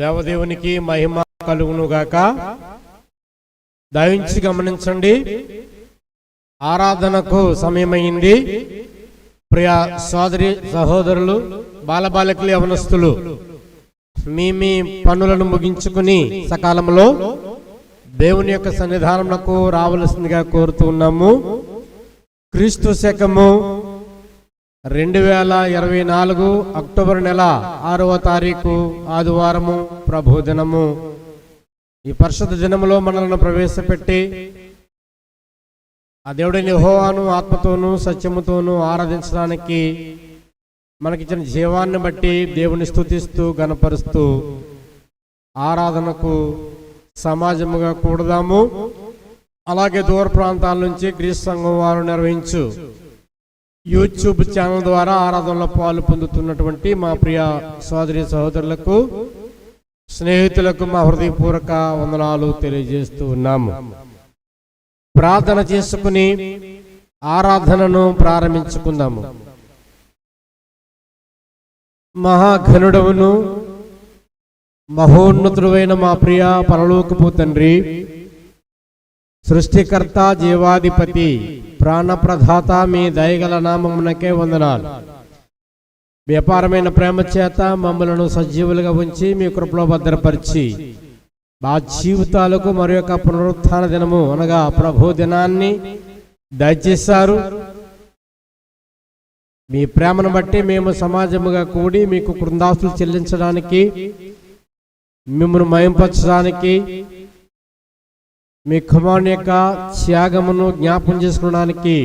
దేవదేవునికి మహిమ కలుగునుగాక. దయించి గమనించండి. ఆరాధనకు సమయమైంది. ప్రియ సోదరి సహోదరులు బాలబాలికలు యవనస్తులు మీ మీ పనులను ముగించుకుని సకాలంలో దేవుని యొక్క సన్నిధానకు రావలసిందిగా కోరుతూ ఉన్నాము. క్రీస్తు శకము రెండు వేల ఇరవై నాలుగు అక్టోబర్ నెల ఆరవ తారీఖు ఆదివారము ప్రభుదినము. ఈ పరిషత్ దినములో మనల్ని ప్రవేశపెట్టి ఆ దేవుడిని హోవాను ఆత్మతోనూ సత్యముతోనూ ఆరాధించడానికి మనకిచ్చిన జీవాన్ని బట్టి దేవుని స్థుతిస్తూ గనపరుస్తూ ఆరాధనకు సమాజముగా కూడదాము. అలాగే దూర ప్రాంతాల నుంచి గ్రీస్ సంఘం వారు నిర్వహించు. యూట్యూబ్ ఛానల్ ద్వారా ఆరాధనలో పాలు పొందుతున్నటువంటి మా ప్రియ సోదరి సహోదరులకు స్నేహితులకు మా హృదయపూర్వక వందనాలు తెలియజేస్తూ ఉన్నాము. ప్రార్థన చేసుకుని ఆరాధనను ప్రారంభించుకుందాము. మహాఘనుడవును మహోన్నతుడైన మా ప్రియ పరలోకపు తండ్రి సృష్టికర్త జీవాధిపతి ప్రాణప్రదాత మీ దయగల నామమునకే వందనాలు. వ్యాపారమైన ప్రేమ చేత మమ్మలను సజీవులుగా ఉంచి మీ కృపలో భద్రపరిచి మా జీవితాలకు మరి యొక్క పునరుత్థాన దినము అనగా ప్రభు దినాన్ని దయచేశారు. మీ ప్రేమను బట్టి మేము సమాజముగా కూడి మీకు కృందాస్తులు చెల్లించడానికి మిమ్మల్ని మయంపరచడానికి మీ కుమారుని యొక్క త్యాగమును జ్ఞాపం చేసుకోవడానికి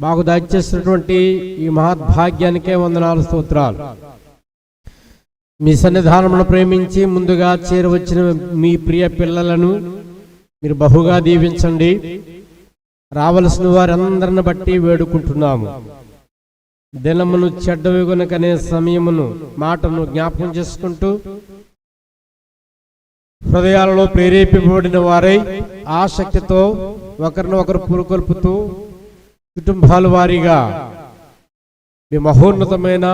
మాకు దయచేసినటువంటి ఈ మహద్భాగ్యానికే వందనాలు స్తోత్రాలు. మీ సన్నిధానమును ప్రేమించి ముందుగా చేరవచ్చిన మీ ప్రియ పిల్లలను మీరు బహుగా దీవించండి. రావలసిన వారందరిని బట్టి వేడుకుంటున్నాము. దినమును చెడ్డవిగునకనే సమయమును మాటను జ్ఞాపకం చేసుకుంటూ హృదయాలలో ప్రేరేపింపబడిన వారై ఆసక్తితో ఒకరిని ఒకరు పురుకొల్పుతూ కుటుంబాల వారీగా మీ మహోన్నతమైన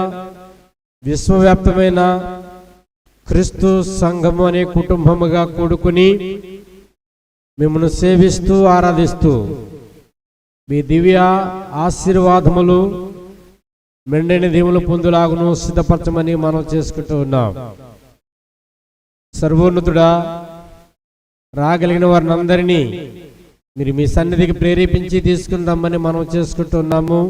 విశ్వవ్యాప్తమైన క్రీస్తు సంఘము అనే కుటుంబముగా కూడుకుని మిమ్మల్ని సేవిస్తూ ఆరాధిస్తూ మీ దివ్య ఆశీర్వాదములు మెండని దేవులు పొందులాగును సిద్ధపరచమని మనం చేసుకుంటూ ఉన్నాం. సర్వోన్నతుడా రాగలిగిన వారిని అందరినీ మీరు మీ సన్నిధికి ప్రేరేపించి తీసుకుందామని మనం చేసుకుంటున్నాము.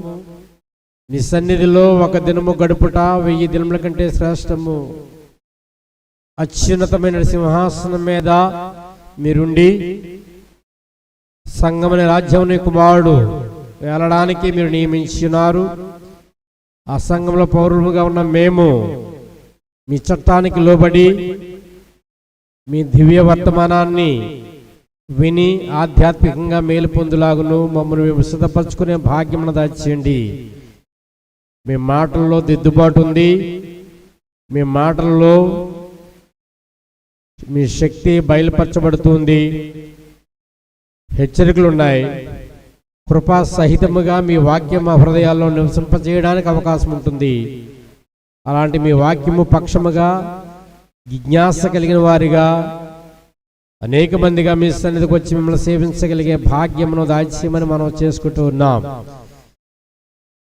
నీ సన్నిధిలో ఒక దినము గడుపుట వెయ్యి దినముల కంటే శ్రేష్టము. అత్యున్నతమైన సింహాసనం మీద మీరుండి సంగమని రాజ్యం కుమారుడు వెళ్ళడానికి మీరు నియమించున్నారు. ఆ సంఘంలో పౌరులుగా ఉన్న మేము మీ చట్టానికి లోబడి మీ దివ్య వర్తమానాన్ని విని ఆధ్యాత్మికంగా మేలు పొందులాగును మమ్మల్ని మేము సిద్ధపరచుకునే భాగ్యమును దాచేయండి మీ మాటల్లో దిద్దుబాటు ఉంది. మీ మాటల్లో మీ శక్తి బయలుపరచబడుతుంది. హెచ్చరికలు ఉన్నాయి కృపా సహితముగా మీ వాక్యం మా హృదయాల్లో నివసింపజేయడానికి అవకాశం ఉంటుంది. అలాంటి మీ వాక్యము పక్షముగా జిజ్ఞాస కలిగిన వారిగా అనేక మందిగా మీ సన్నిధికి వచ్చి మిమ్మల్ని సేవించగలిగే భాగ్యమును దాచ్యమని మనం చేసుకుంటూ ఉన్నాం.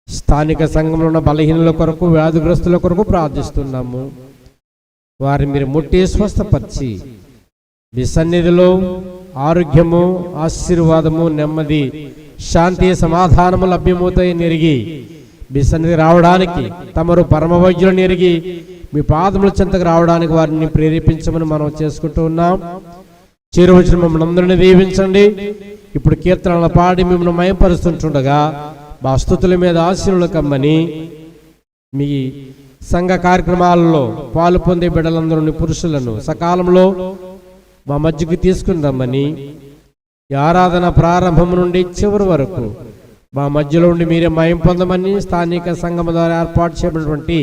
స్థానిక సంఘంలో ఉన్న బలహీనుల కొరకు వ్యాధిగ్రస్తుల కొరకు ప్రార్థిస్తున్నాము. వారి మీరు ముట్టి స్వస్థపరిచి మీ సన్నిధిలో ఆరోగ్యము ఆశీర్వాదము నెమ్మది శాంతి సమాధానము లభ్యమవుతాయి నెరిగి మీ సన్నిధి రావడానికి తమరు పరమవైద్యులను ఎరిగి మీ పాదముల చెంతకు రావడానికి వారిని ప్రేరేపించమని మనం చేసుకుంటూ ఉన్నాం. చేరువచ్చిన మమ్మల్ని అందరినీ దీవించండి. ఇప్పుడు కీర్తనలు పాడి మిమ్మల్ని మయపరుస్తుంటుండగా మా స్థుతుల మీద ఆశీనులు కమ్మని మీ సంఘ కార్యక్రమాలలో పాలు పొందే బిడ్డలందరినీ పురుషులను సకాలంలో మా మధ్యకు తీసుకుని రమ్మని ఆరాధన ప్రారంభం నుండి చివరి వరకు మా మధ్యలో ఉండి మీరే మయం పొందమని స్థానిక సంఘం ద్వారా ఏర్పాటు చేయబడినటువంటి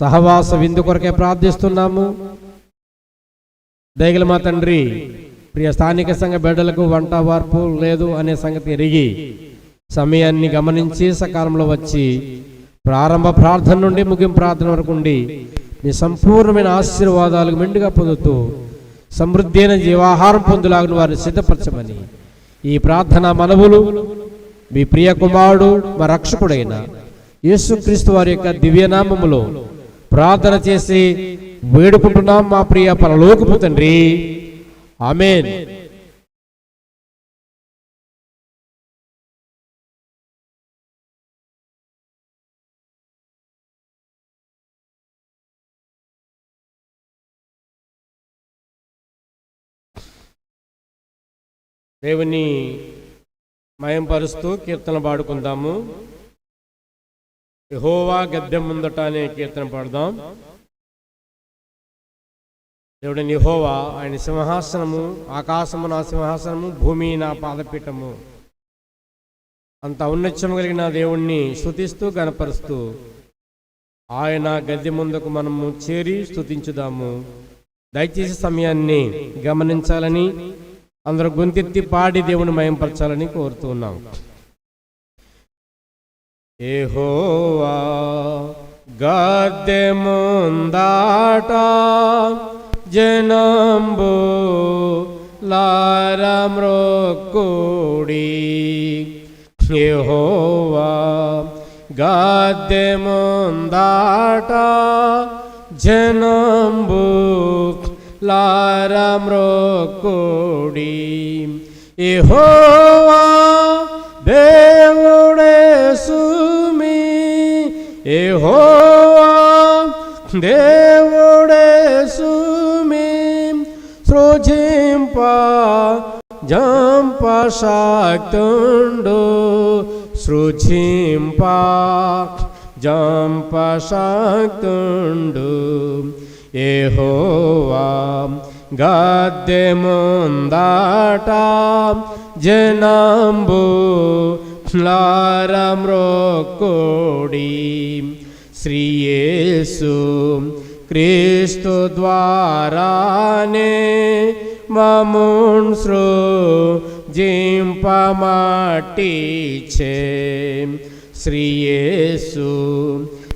సహవాస విందు కొరకే ప్రార్థిస్తున్నాము. దయగల మా తండ్రి ప్రియ స్థానిక సంఘ బిడ్డలకు వంట వార్పు లేదు అనే సంగతి ఎరిగి సమయాన్ని గమనించి సకాలంలో వచ్చి ప్రారంభ ప్రార్థన నుండి ముగింపు ప్రార్థన వరకు ఉండి మీ సంపూర్ణమైన ఆశీర్వాదాలకు మెండుగా పొందుతూ సమృద్ధి అయిన జీవాహారం పొందులాగిన వారిని సిద్ధపరచమని ఈ ప్రార్థన మనవులు మీ ప్రియ కుమారుడు మా రక్షకుడైన యేసుక్రీస్తు వారి యొక్క దివ్యనామములో ప్రార్థన చేసి వేడుకుంటున్నాం మా ప్రియ పరలోకపు తండ్రి. ఆమెన్. దేవుని మయంపరుస్తూ కీర్తన పాడుకుందాము. యహోవా గద్దె ముందట అనే కీర్తన పాడదాం. దేవుడు నిహోవా ఆయన సింహాసనము ఆకాశము నా సింహాసనము భూమి నా పాదపీఠము. అంత ఔన్నత్యం కలిగిన దేవుణ్ణి స్తుతిస్తూ గనపరుస్తూ ఆయన గద్దె ముందుకు మనము చేరి స్తుతించుదాము. దయచేసి సమయాన్ని గమనించాలని అందరూ గొంతెత్తి పాడి దేవుని మయంపరచాలని కోరుతున్నాం ఏహోవా గద్దె ముందాట జనంబు లారమ్రొక్కుడి యెహోవా గద్దె ముందాట జనంబు లారమ్రొక్కుడి యెహోవా దేవుడే యెహోవా దేవుడే సుమి సృజింప జంప శక్తుండు సృజింప జంప శక్తుండు ఏహోవా గద్దె ముందాట జనంబు లారమ్రొక్కుడి శ్రీయేసు క్రీస్తు ద్వారానే మమున్ జింపమాటి జింపమాటిచే. శ్రీయేసు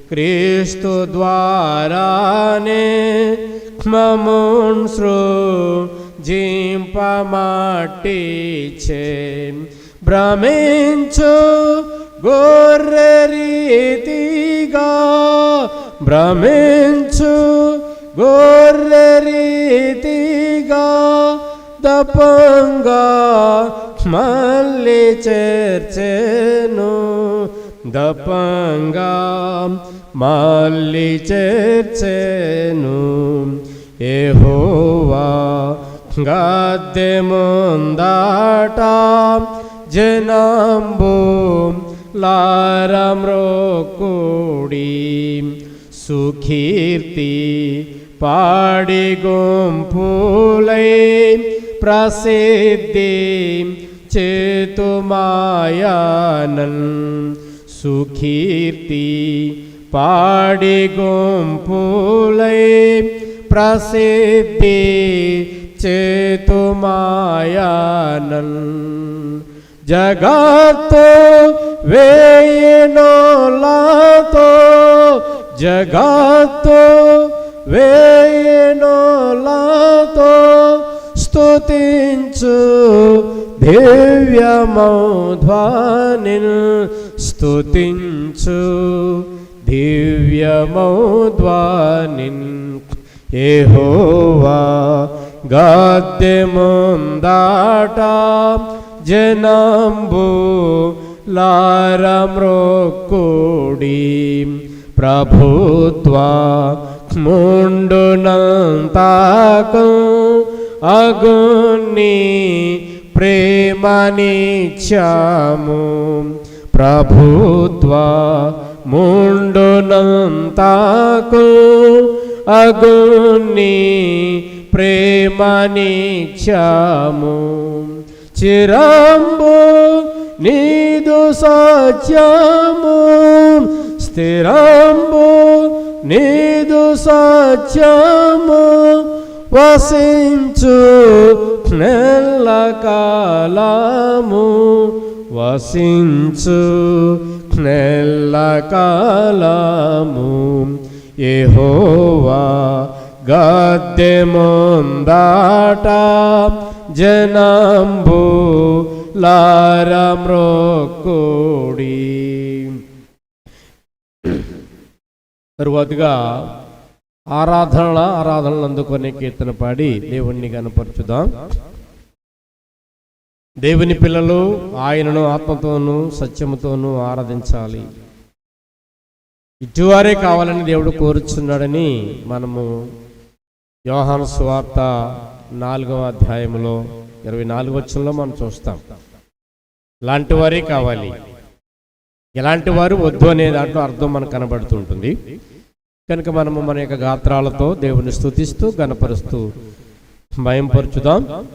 క్రీస్తు ద్వారానే మమున్ జింపమాటి జింపమాటిచే. భ్రమించు గొర్రె రీతిగా భ్రమించు. గొర్రె రీతిగా దపంగా మళ్ళీ చేర్చేను. దపంగా మళ్ళీ చేర్చెను. ఏహోవా గద్దె ముందాట జనంబు ലാരാം റോക്കൂടി സുഖീർത്തി പാടികും പൂലൈ പ്രസിദ്ധി ചേതുമായാനൻ സുഖീർത്തി പാടികും പൂലൈ പ്രസിദ്ധി ചേതുമായാനൻ జగత్తు వేయనోలాతో జగత్తు వేయనోలాతో స్తుతించు దివ్యమౌధ్వాని స్తుతించు దివ్యమౌధ్వాని ఏహోవా గద్దె ముందాట జనంబు లారమ్రోక్కుడి ప్రభుత్వ ముండునంతాకు అగుని ప్రేమనిచ్చాము ప్రభుత్వ ముండునంతాకు అగుని ప్రేమనిచ్చాము చిరంబు నీదు సత్యము. స్థిరంబు నీదు సత్యము. వసించు నెల్ల కాలము. వసించు నెల్ల కాలము. యెహోవా గద్దె ముందాట జనంబు లారమ్రోక్కుడి తరువాతగా ఆరాధన ఆరాధనలు అందుకునే కీర్తన పాడి దేవుణ్ణి కనపరచుదాం దేవుని పిల్లలు ఆయనను ఆత్మతోనూ సత్యముతోనూ ఆరాధించాలి ఇటువారే కావాలని దేవుడు కోరుచున్నాడని మనము యోహాను సువార్త నాలుగవ అధ్యాయంలో ఇరవై నాలుగు వచ్చంలో మనం చూస్తాం. ఇలాంటి వారే కావాలి. ఎలాంటి వారు వద్దు అనే దాంట్లో అర్థం మనకు కనబడుతుంటుంది కనుక మనము మన యొక్క గాత్రాలతో దేవుని స్థుతిస్తూ గణపరుస్తూ భయంపరచుదాం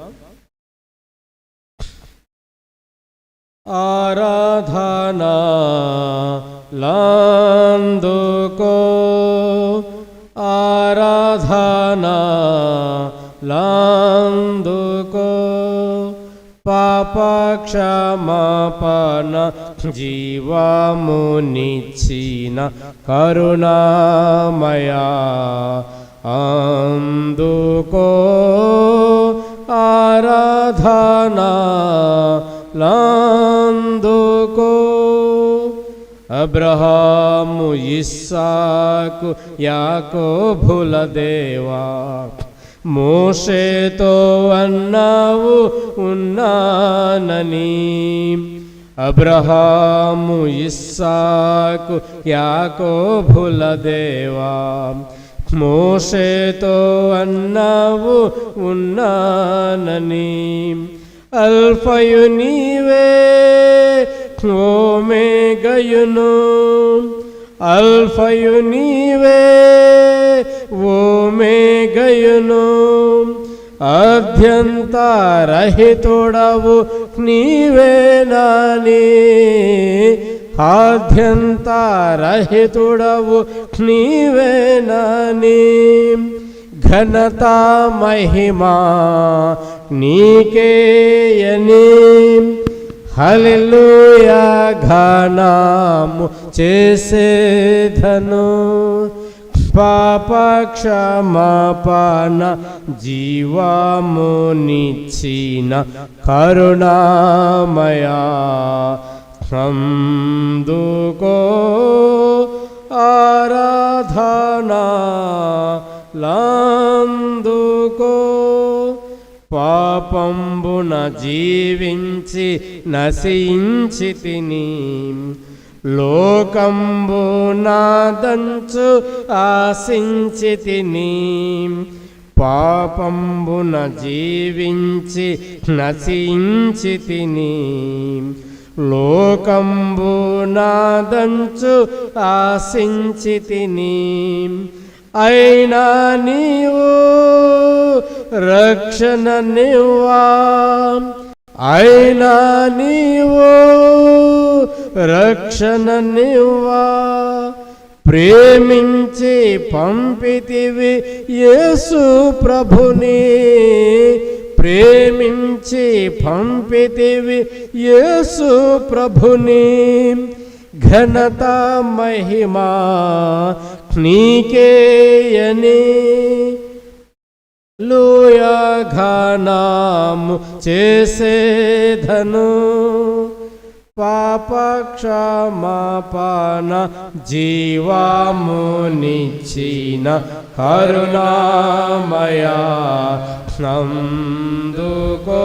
ఆరాధనా లాందుకో లాందుకో పాప క్షమాపణ జీవమునిచ్చిన కరుణామయా అందుకో ఆరాధనా లాందుకో అబ్రహాము ఇస్సాకు యాకోబుల దేవా మోషేతో అన్నావు ఉన్నానని. అబ్రహాము ఇస్సాకు యాకోబుల దేవా. మోషేతో అన్నావు ఉన్నానని. అల్ఫయు నీవే ఓమేగయును. అల్ఫయు నీవే ఓమే గయును అభ్యంతరహితుడవు నీవే నాని. ఆద్యంతరహితుడవు నీవే నాని. ఘనత మహిమా నీకే నీకేయని హల్లెలూయా ఘనము చేసేధను పాప క్షమాపణ జీవమునిచ్చిన కరుణామయా. అందుకో ఆరాధనా లందుకో పాపంబున జీవించి నశించి తిని. లోకంబునాదంచు ఆశించి తిని. పాపంబున జీవించి నశించి తిని. లోకంబునాదంచు ఆశించి తిని. అయినా నీవు రక్షణ నివ్వా. అయినా నీవు రక్షణ నివ్వా. ప్రేమించి పంపితివి యేసు ప్రభుని. ప్రేమించి పంపితివి యేసు ప్రభుని. ఘనత మహిమా నీకేయని లూయా ఘనాము చేసేధను పాప క్షమాపణ జీవామునిచ్చిన కరుణామయా. నందుకో